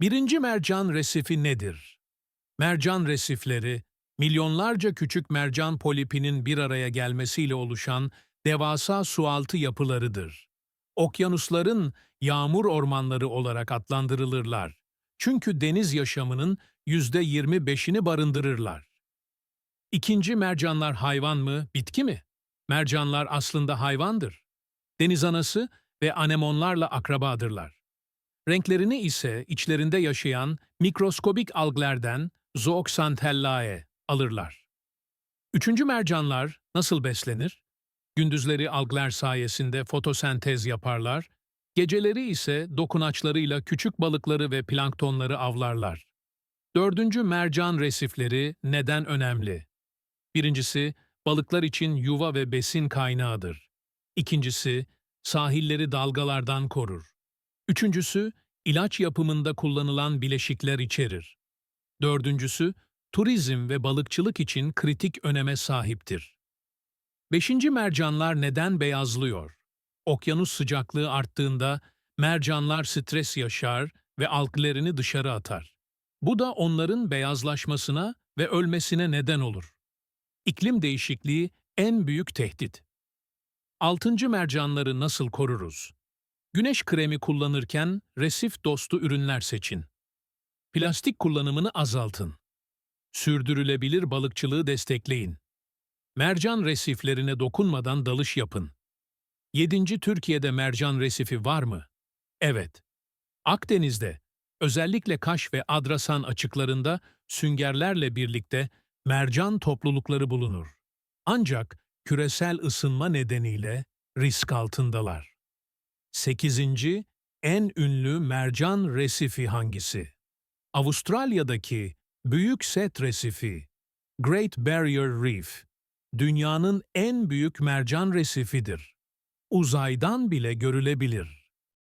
Birinci mercan resifi nedir? Mercan resifleri, milyonlarca küçük mercan polipinin bir araya gelmesiyle oluşan devasa sualtı yapılarıdır. Okyanusların yağmur ormanları olarak adlandırılırlar. Çünkü deniz yaşamının yüzde 25'ini barındırırlar. İkinci mercanlar hayvan mı, bitki mi? Mercanlar aslında hayvandır. Deniz anası ve anemonlarla akrabadırlar. Renklerini ise içlerinde yaşayan mikroskobik alglerden zooxanthellae alırlar. Üçüncü mercanlar nasıl beslenir? Gündüzleri algler sayesinde fotosentez yaparlar, geceleri ise dokunaçlarıyla küçük balıkları ve planktonları avlarlar. Dördüncü mercan resifleri neden önemli? Birincisi, balıklar için yuva ve besin kaynağıdır. İkincisi, sahilleri dalgalardan korur. Üçüncüsü, ilaç yapımında kullanılan bileşikler içerir. Dördüncüsü, turizm ve balıkçılık için kritik öneme sahiptir. Beşinci mercanlar neden beyazlıyor? Okyanus sıcaklığı arttığında mercanlar stres yaşar ve alglerini dışarı atar. Bu da onların beyazlaşmasına ve ölmesine neden olur. İklim değişikliği en büyük tehdit. Altıncı mercanları nasıl koruruz? Güneş kremi kullanırken resif dostu ürünler seçin. Plastik kullanımını azaltın. Sürdürülebilir balıkçılığı destekleyin. Mercan resiflerine dokunmadan dalış yapın. 7. Türkiye'de mercan resifi var mı? Evet. Akdeniz'de, özellikle Kaş ve Adrasan açıklarında süngerlerle birlikte mercan toplulukları bulunur. Ancak küresel ısınma nedeniyle risk altındalar. 8. En ünlü mercan resifi hangisi? Avustralya'daki Büyük Set Resifi, Great Barrier Reef, dünyanın en büyük mercan resifidir. Uzaydan bile görülebilir.